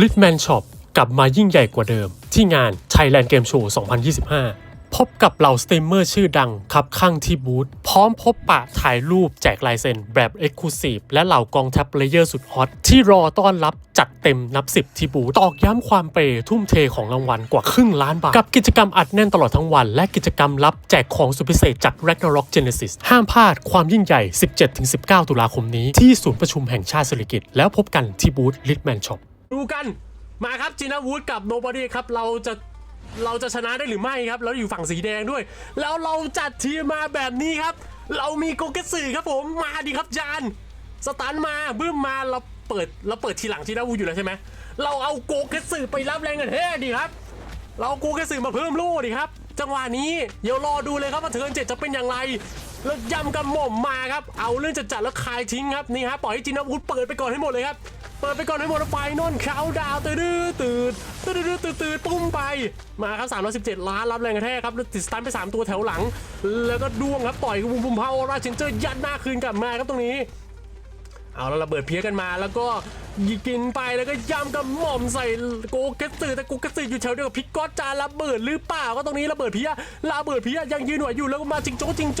Litman Shop กลับมายิ่งใหญ่กว่าเดิม ที่งาน Thailand Game Show 2025 พบกับเหล่าสตรีมเมอร์ชื่อดังครับข้างที่บูธพร้อมพบปะถ่ายรูปแจกลายเซ็นแบบ Exclusive และเหล่ากองทัพเลเยอร์สุดฮอต ที่รอต้อนรับจัดเต็มนับสิบที่บูธตอกย้ำความเปย์ทุ่มเทของรางวัลกว่าครึ่งล้านบาท กับกิจกรรมอัดแน่นตลอดทั้งวัน และกิจกรรมลับแจกของสุดพิเศษจาก Ragnarok Genesis ห้ามพลาดความยิ่งใหญ่ 17-19 ตุลาคมนี้ที่ศูนย์ประชุมแห่งชาติสิริกิติ์แล้วพบกันที่บูธ Litman Shop ดูกันมาครับจีน่าวูดกับโนบอดี้ครับเราจะเราจะชนะได้หรือไม่ครับเราอยู่ฝั่งสีแดงด้วย แล้วเราจัดทีมมาแบบนี้ครับ เรามีโกเกสึครับผมมาดิครับจานสตันมาบึ้มมาเราเปิดเราเปิดทีหลังจีน่าวูดอยู่แล้วใช่ไหมเราเอาโกเกสึไปรับแรงกันเฮ้ดีครับ เราโกเกสึมาเพิ่มโล่ดิครับ จังหวะนี้เดี๋ยวรอดูเลยครับว่าเทิร์นเจ็ดจะเป็นอย่างไรแล้วยำกับหม่อมมาครับ เอาเรื่องจัดจัดๆแล้วคายทิ้งครับนี่ฮะปล่อยให้จินอาวุธเปิดไปก่อนให้หมดเลยครับ เปิดไปก่อนให้หมดไฟนอนเขาดาวตื่นตื่นตื่นตื่นตื่นตื่นปุ้มไปมาครับ317ล้านรับแรงกระแทกครับติดสตันไป3ตัวแถวหลัง แล้วก็ด้วงครับต่อยกับบุมบุมพาราชินเจอร์ยัดหน้าคืนกลับมาครับตรงนี้ เอาแล้วระเบิดเพี้ยกันมาแล้วก็ยิกินไปแล้วก็ย่ำกับหม่อมใส่โกเกสึแต่โกเกสึอยู่แถวเดียวกับพิกก็อจาระเบิดหรือเปล่าก็ตรงนี้ระเบิดเพี้ยระเบิดเพี้ยยังยืนหน่วอยู่แล้วก็มาจิงโจ้จิงโจ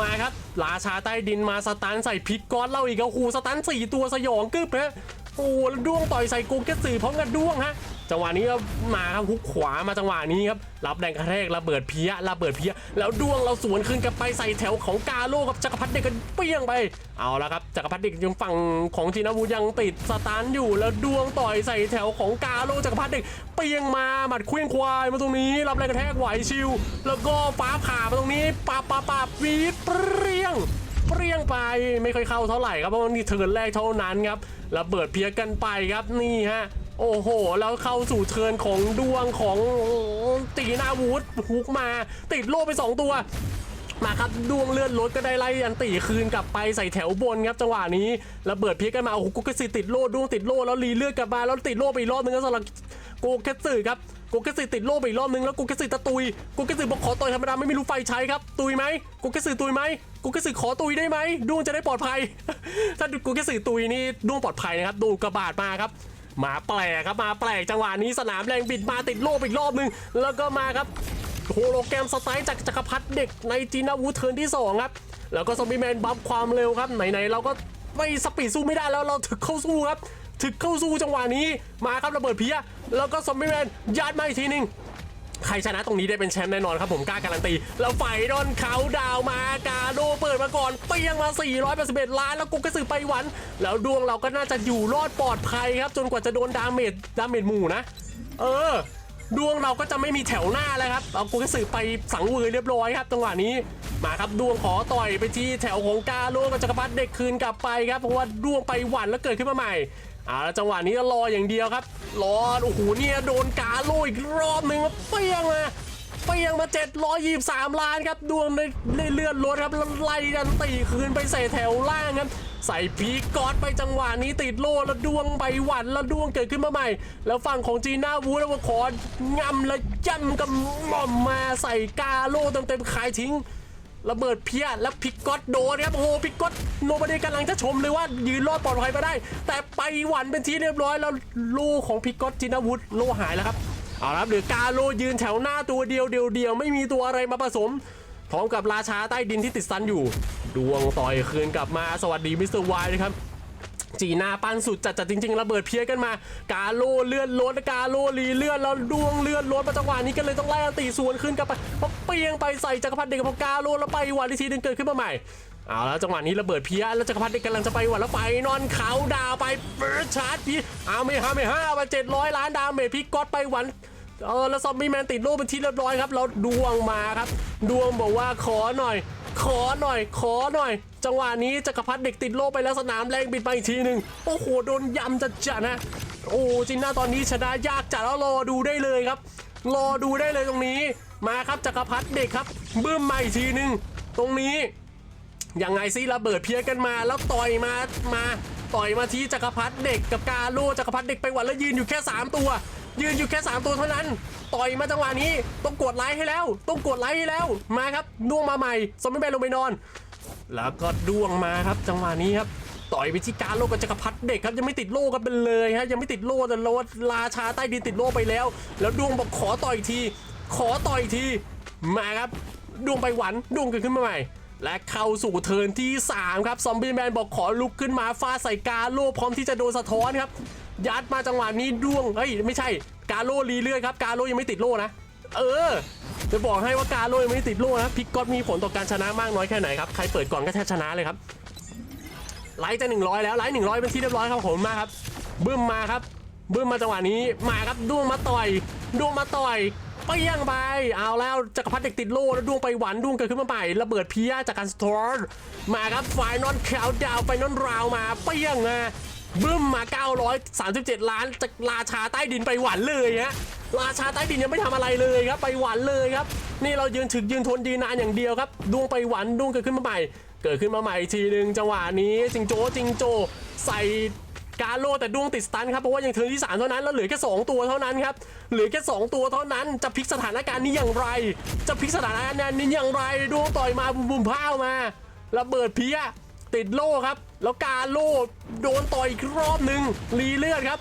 มาครับราชาใต้ดินมาสตันใส่พิกก้อนเล่าอีกแล้วหูสตันสี่ตัวสยองกึบฮะโอ้แล้วด้วงต่อยใส่โกเกสึพร้อมกับด้วงฮะ จังหวะนี้ก็มาครับฮุกขวามาจังหวะนี้ครับรับแรงกระแทกระเบิดเพี้ยระเบิดเพี้ยแล้วดวงเราสวนคืนกลับไปใส่แถวของกาโลกับจักรพรรดิเด็กกันเปี้ยงไปเอาละครับจักรพรรดิเด็กยังฝั่งของจีนาวูยังติดสตาร์นอยู่ แล้วดวงต่อยใส่แถวของกาโลจักรพรรดิเด็กเปี้ยงมาหมัดเคลื่องควายมาตรงนี้ รับแรงกระแทกไหวชิว แล้วก็ฟ้าผ่ามาตรงนี้ปาบปาบปาบวีดเปรี้ยงเปรี้ยงไปไม่ค่อยเข้าเท่าไหร่ครับเพราะว่านี่เทิร์นแรกเท่านั้นครับระเบิดเพียกันไปครับนี่ฮะ โอ้โห แล้วเข้าสู่เทินของดวงของตีนาวูดฮุกมา ติดโล่ไป 2 ตัว มาครับดวงเลื่อนรถก็ได้ไล่อันตีคืนกลับไปใส่แถวบนครับจังหวะนี้ระเบิดเพียกันมาโอ้โหกุกกสิติดโล่ดวงติดโล่แล้วรีเลือดกลับมาแล้วติดโล่ไปอีกรอบนึงก็สำหรับโกเกสึครับโกเกสึติดโล่ไปอีกรอบนึงแล้วโกเกสึตะตุยโกเกสึบอกขอต่อยธรรมดาไม่มีลูไฟใช้ครับตุยไหมโกเกสึตุยไหมโกเกสึขอตุยได้ไหมดวงจะได้ปลอดภัย ถ้าโกเกสึตุยนี่ดวงปลอดภัยนะครับดูกระบาดมาครับ มาแปลกครับมาแปลกจังหวะนี้สนามแรงบิดมาติดโล่อีกรอบนึง แล้วก็มาครับโฮโลแกรมสไตล์จากจักรพรรดิเด็กในจีนาวูเทิร์นที่ 2 ครับ แล้วก็ซอมบี้แมนบัฟความเร็วครับ ไหนๆเราก็ไม่สปีดสู้ไม่ได้แล้วเราถึกเข้าสู้ครับ ถึกเข้าสู้จังหวะนี้มาครับระเบิดเพี้ยแล้วก็ซอมบี้แมนยัดมาอีกทีหนึง ใครชนะตรงนี้ได้เป็นแชมป์แน่นอนครับผมกล้าการันตี แล้วไฟดอนเขาดาวมากาโดเปิดมาก่อนเปียงมา 481 ล้านแล้วกุกกระสือไปหวัน แล้วดวงเราก็น่าจะอยู่รอดปลอดภัยครับ จนกว่าจะโดนดาเมจดาเมจหมู่นะ เออ ดวงเราก็จะไม่มีแถวหน้าแล้วครับเอากุกกระสือไปสังเวยเรียบร้อยครับจังหวะนี้มาครับดวงขอต่อยไปที่แถวของกาโลกับจักรพรรดิเด็กคืนกลับไปครับเพราะว่าดวงไปหวันแล้วเกิดขึ้นมาใหม่ อาจังหวะนี้รออย่างเดียวครับรอโอ้โหเนี่ยโดนกาโลอีกรอบหนึ่งครับเปี้ยงมาเปี้ยงมา723ล้านครับดวงในเลื่อนรถครับไล่ดันตีคืนไปใส่แถวล่างครับใส่พีกอดไปจังหวะนี้ติดโล่แล้วดวงไปหวันแล้วดวงเกิดขึ้นมาใหม่ แล้วฝั่งของจีน่าวูดแล้วก็ของำแล้วย่ำกับหม่อมมาใส่กาโล่เต็มๆขายทิ้ง ระเบิดเพี้ยแล้วพิกกอตโดนครับโอ้โหพิกกอตโนบเดกำลังจะชมเลยว่ายืนรอดปลอดภัยมาได้ แต่ไปหวันเป็นที่เรียบร้อยแล้วโลของพิกกอตจินาวุฒโลหายแล้วครับเอาละครับเหลือกาโลยืนแถวหน้าตัวเดียวเดียวเดียวไม่มีตัวอะไรมาผสมพร้อมกับราชาใต้ดินที่ติดซันอยู่ ดวงต่อยคืนกลับมาสวัสดีมิสเตอร์วายนะครับ จีน่าปั้นสุดจัดจัดจริงๆระเบิดเพี้ยกันมา กาโลเลื่อนรถกาโลรีเลื่อนแล้วดวงเลื่อนรถมาจังหวะนี้ก็เลยต้องไล่ตีสวนขึ้นกลับไปเพราะเปียงไปใส่จักรพรรดิเด็กกับกาโลแล้วไปหวันอีกทีนึงเกิดขึ้นมาใหม่เอาแล้วจังหวะนี้ระเบิดเพี้ยแล้วจักรพรรดิเด็กกำลังจะไปหวันแล้วไปนอนเขาดาวไปเปิดชาร์จพีเอาไม่ห้าไม่ห้าไปเจ็ดร้อยล้านดาวเมจพี่ก๊อตไปหวันเออแล้วซอมบี้แมนติดโล่เป็นที่เรียบร้อยครับแล้วดวงมาครับ ดวงบอกว่าขอหน่อย ขอหน่อย ขอหน่อย จังหวะนี้จักรพรรดิเด็กติดโล่ไปแล้วสนามแรงบิดไปอีกทีหนึ่งโอ้โหโดนยำจัดจัดนะโอ้จินน่าตอนนี้ชนะยากจัดแล้วรอดูได้เลยครับ รอดูได้เลยตรงนี้มาครับจักรพรรดิเด็กครับบึ้มมาอีกทีหนึ่งตรงนี้ยังไงซิระเบิดเพี้ยกันมาแล้วต่อยมามาต่อยมาที่จักรพรรดิเด็กกับกาโลจักรพรรดิเด็กไปหวันแล้วยืนอยู่แค่ 3 ตัว ยืนอยู่แค่3ตัวเท่านั้น ต่อยมาจังหวะนี้ต้องกดไลค์ให้แล้ว ต้องกดไลค์ให้แล้ว มาครับดวงมาใหม่สมไม่แบนลงไปนอน แล้วก็ดวงมาครับ จังหวะนี้ครับต่อยไปที่การโลกับจักรพรรดิเด็กครับยังไม่ติดโล่กันไปเลยฮะยังไม่ติดโล่แต่โลราชาใต้ดินติดโล่ไปแล้ว แล้วดวงบอกขอต่อยที ขอต่อยทีมาครับดวงไปหวันดวงเกิดขึ้นมาใหม่ และเข้าสู่เทิร์นที่ 3 ครับ ซอมบี้แมนบอกขอลุกขึ้นมาฟาใส่กาโลพร้อมที่จะโดนสะท้อนครับ ยัดมาจังหวะนี้ดวงเฮ้ยไม่ใช่ กาโลรีเลื่อดครับ กาโลยังไม่ติดโล่นะ เออ จะบอกให้ว่ากาโลยังไม่ติดโล่นะพิกก็มีผลต่อการชนะมากน้อยแค่ไหนครับ ใครเปิดก่อนก็แทบชนะเลยครับ ไลท์จะ100แล้วไลท์100เป็นที่เรียบร้อยครับผมมาครับบึ้มมาครับบึ้มมาจังหวะนี้มาครับดวงมาต่อยดวงมาต่อยเปี้ยงไป เอาแล้วจักรพรรดิเด็กติดโล่แล้วดวงไปหวันดวงเกิดขึ้นมาใหม่ระเบิดเพี้ยจากการสตอร์มาครับไฟนอลคาวดาวไฟนอลราวมาเปี้ยงนะ บึ้มมา 937 ล้านจากราชาใต้ดินไปหวันเลยฮะราชาใต้ดินยังไม่ทำอะไรเลยครับ ไปหวันเลยครับ นี่เรายืนถึกยืนทนดีนานอย่างเดียวครับดวงไปหวันดวงเกิดขึ้นมาใหม่ เกิดขึ้นมาใหม่ทีหนึ่งจังหวะนี้จิงโจ้จิงโจ ใส่กาโลแต่ดวงติดสตันครับเพราะว่ายังเทิร์นที่สามเท่านั้นแล้วเหลือแค่สองตัวเท่านั้นครับเหลือแค่สองตัวเท่านั้นจะพลิกสถานการณ์นี้อย่างไร จะพลิกสถานการณ์นี้อย่างไรดวงต่อยมาบุมบุมพ้าวมาระเบิดเพี้ย ติดโล่ครับ แล้วกาโลโดนต่อยอีกรอบหนึ่งรีเลือดครับ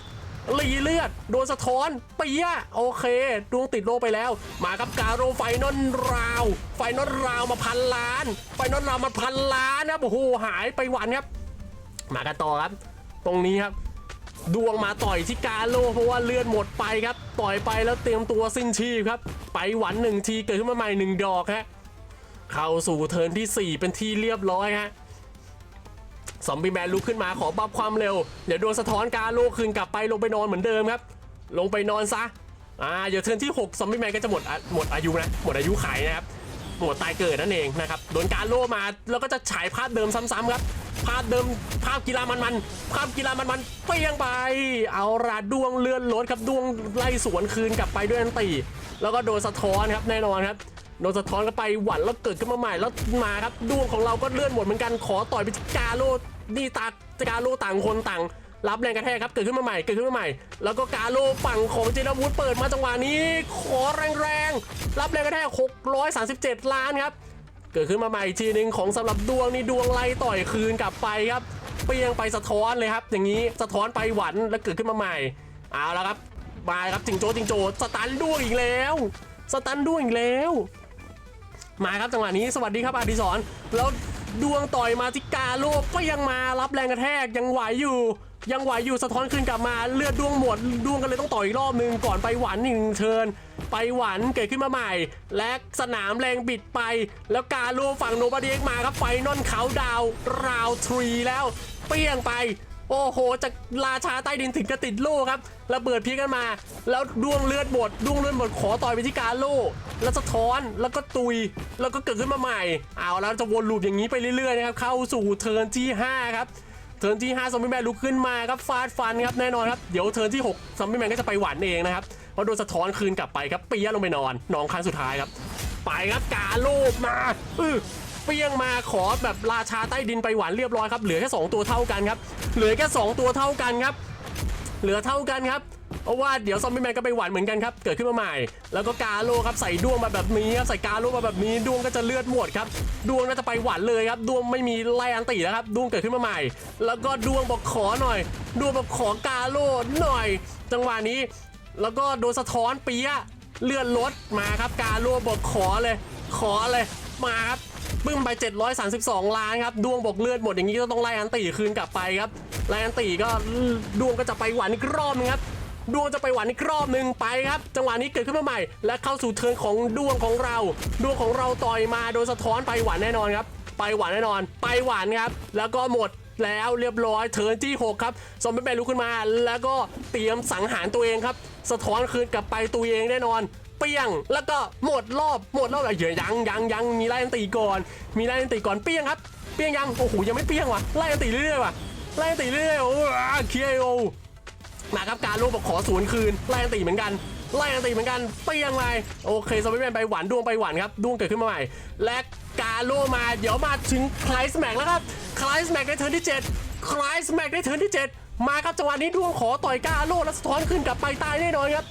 รีเลือด โดนสะท้อนเปียะโอเค ดวงติดโลไปแล้ว มากับกาโรไฟนอลราว ไฟนอลราวมาพันล้าน ไฟนอลราวมาพันล้านนะโอ้โหหายไปวันครับ มากันต่อครับ ตรงนี้ครับ ดวงมาต่อยที่กาโลเพราะว่าเลือดหมดไปครับ ต่อยไปแล้วเตรียมตัวสิ้นชีพครับ ไปหวันหนึ่งทีเกิดขึ้นมาใหม่หนึ่งดอกฮะเข้าสู่เทิร์นทีสี่4 เป็นที่เรียบร้อยฮะ ซอมบี้แมนลุกขึ้นมาขอบัฟความเร็ว เดี๋ยวโดนสะท้อนกาโลกคืนกลับไปลงไปนอนเหมือนเดิมครับ ลงไปนอนซะ อ่า เดี๋ยวเทิร์นที่ 6 ซอมบี้แมนก็จะหมดหมดอายุนะ หมดอายุไขนะครับ หมดตายเกิดนั่นเองนะครับ โดนกาโลมาแล้วก็จะฉายภาพเดิมซ้ำๆครับ ภาพเดิมภาพกีฬามันๆภาพกีฬามันๆเปียงไป เอาละดวงเลื่อนรถครับดวงไล่สวนคืนกลับไปด้วยอันตี แล้วก็โดนสะท้อนครับแน่นอนครับ โดนสะท้อนกันไปหวันแล้วเกิดขึ้นมาใหม่แล้วมาครับดวงของเราก็เลื่อนหมดเหมือนกันขอต่อยไปที่กาโลนี่ตากาโลต่างคนต่าง รับแรงกระแทกครับเกิดขึ้นมาใหม่เกิดขึ้นมาใหม่ แล้วก็กาโลฝั่งของเจนวุฒเปิดมาจังหวะนี้ ขอแรงๆรับแรงกระแทก 637 ล้านครับเกิดขึ้นมาใหม่อีกทีหนึ่งของสำหรับดวงนี่ดวงไล่ต่อยคืนกลับไปครับเปียงไปสะท้อนเลยครับ อย่างนี้สะท้อนไปหวันแล้วเกิดขึ้นมาใหม่เอาละครับมาครับจิงโจ้จิงโจ้สตันด้วงอีกแล้ว สตันด้วงอีกแล้ว มาครับจังหวะนี้สวัสดีครับอดิศรแล้วดวงต่อยมาที่กาโลก็ยังมารับแรงกระแทกยังไหวอยู่ ยังไหวอยู่สะท้อนคืนกลับมาเลือดดวงหมดดวงกันเลยต้องต่อยอีกรอบหนึ่งก่อนไปหวันหนึ่งเทิร์นไปหวันเกิดขึ้นมาใหม่ และสนามแรงบิดไป แล้วกาโลฝั่งโนบาเดียกมาครับไฟนอนเขาดาวราวทรีแล้วเปี้ยงไป โอ้โหจากราชาใต้ดินถึงกระติดโล่ครับระเบิดพีกันมา แล้วดวงเลือดหมดดวงเลือดหมดขอต่อยไปที่กาโลแล้วสะท้อนแล้วก็ตุย แล้วก็เกิดขึ้นมาใหม่ เอาแล้วจะวนลูปอย่างนี้ไปเรื่อยๆนะครับเข้าสู่เทิร์นที่ 5 ครับเทิร์นที่5ซอมบี้แมนลุกขึ้นมาครับฟาดฟันครับแน่นอนครับเดี๋ยวเทิร์นที่6ซอมบี้แมนก็จะไปหวานเองนะครับเพราะโดนสะท้อนคืนกลับไปครับปียะลงไปนอนนอนครั้งสุดท้ายครับ ไปครับกาโลบมาอื้อ เปี้ยงมาขอแบบราชาใต้ดินไปหวานเรียบร้อยครับ เหลือแค่สองตัวเท่ากันครับ เหลือแค่สองตัวเท่ากันครับ เหลือเท่ากันครับเพราะว่าเดี๋ยวซอมบี้แมนก็ไปหวานเหมือนกันครับ เกิดขึ้นมาใหม่ แล้วก็กาโลครับใส่ดวงมาแบบนี้ครับใส่กาโลมาแบบนี้ดวงก็จะเลือดหมดครับดวงน่าจะไปหวานเลยครับดวงไม่มีไลอันตีแล้วครับดวงเกิดขึ้นมาใหม่ แล้วก็ดวงบอกขอหน่อย ดวงบอกขอกาโลหน่อย จังหวะนี้ แล้วก็โดนสะท้อนเปียะเลือนรถมาครับกาโลบอกขอเลย ขอเลยมาครับ ปึ้มไป 732 ล้านครับดวงบอกเลือดหมดอย่างนี้ก็ต้องไล่อันตีคืนกลับไปครับไล่อันตีก็ดวงก็จะไปหวานอีกรอบนึงครับดวงจะไปหวานอีกรอบหนึ่งไปครับ จังหวะนี้เกิดขึ้นมาใหม่ และเข้าสู่เทิร์นของดวงของเรา ดวงของเราต่อยมาโดนสะท้อนไปหวานแน่นอนครับ ไปหวานแน่นอน ไปหวานครับ แล้วก็หมดแล้วเรียบร้อยเทิร์นที่ 6 ครับซอมบี้แมนลุกขึ้นมา แล้วก็เตรียมสังหารตัวเองครับ สะท้อนคืนกลับไปตัวเองแน่นอน เปี้ยง แล้วก็หมดรอบหมดรอบอะไรเหี้ยยังยังยังมีไล่อันตีก่อน มีไล่อันตีก่อนเปี้ยงครับเปี้ยงยังโอ้โหยังไม่เปี้ยงว่ะไล่อันตีเรื่อยว่ะไล่อันตีเรื่อยโอ้เคโอมาครับการโลบอกขอสวนคืนไล่อันตีเหมือนกันไล่อันตีเหมือนกันเปี้ยงไปโอเคซอมบี้แมนไปหวานดวงไปหวานครับดวงเกิดขึ้นมาใหม่ และการโลมาเดี๋ยวมาถึงคลายสแมกแล้วครับคลายสแมกในเทิร์นที่7คลายสแมกในเทิร์นที่ 7 มาครับจังหวะนี้ดวงขอต่อยกาโลแล้วสะท้อนขึ้นกลับไปตายแน่นอนครับ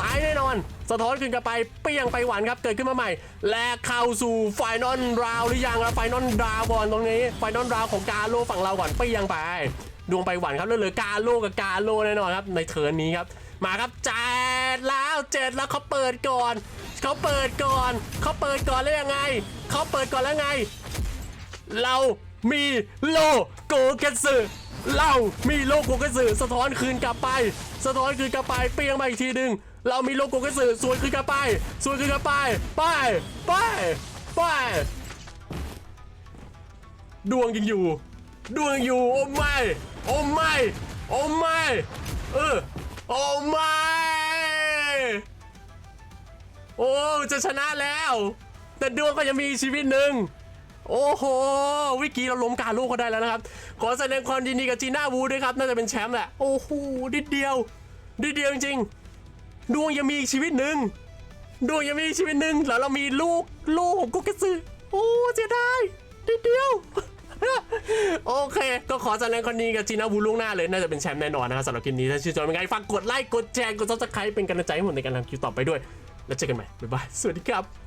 ตายแน่นอน สะท้อนขึ้นกลับไปเปี้ยงไปหวานครับ เกิดขึ้นมาใหม่ และเข้าสู่ไฟนอลราวหรือยังครับไฟนอลราวบอลตรงนี้ ไฟนอลราวของกาโลฝั่งเราก่อนเปี้ยงไป ดวงไปหวานครับแล้วเหลือกาโลกับกาโลแน่นอนครับ ในเทิร์นนี้ครับ มาครับเจ็ดแล้วเจ็ดแล้วเขาเปิดก่อนเขาเปิดก่อนเขาเปิดก่อนแล้วยังไงเขาเปิดก่อนแล้วไง เรามีโลโกเกสึเรามีโลโกเกสึสะท้อนคืนกลับไป สะท้อนคืนกลับไปเปียงมาอีกทีหนึ่ง เรามีโลโกเกระสึสวนคืนกลับไปสวนคืนกลับไป ไป ไป ไป ดวงยังอยู่ ดวงยังอยู่ โอ้ไม่ โอ้ไม่ โอ้ไม่ เออ โอ้ไม่ โอ้ จะชนะแล้ว แต่ดวงก็ยังมีชีวิตหนึ่งโอ้โห วิกีเราล้มการลูกเขาได้แล้วนะครับ ขอแสดงความยินดีกับจีน่าวูด้วยครับ น่าจะเป็นแชมป์แหละ โอ้โห นิดเดียว นิดเดียวจริงๆ ดวงยังมีอีกชีวิตหนึ่งดวงยังมีชีวิตหนึ่งแล้วเรามีลูกลูกของกุ๊กเกซึโอ้เสียดายนิดเดียว โอเค ก็ขอแสดงคนดีกับจีน่าบูล่วงหน้าเลยน่าจะเป็นแชมป์แน่นอนนะครับสำหรับคลิปนี้ถ้าชื่นชอบเป็นไงฝากกดไลค์กดแชร์กดซับสไครป์เป็นกำลังใจให้ผมในการทำคลิปต่อไปด้วย แล้วเจอกันใหม่บ๊ายบายสวัสดีครับ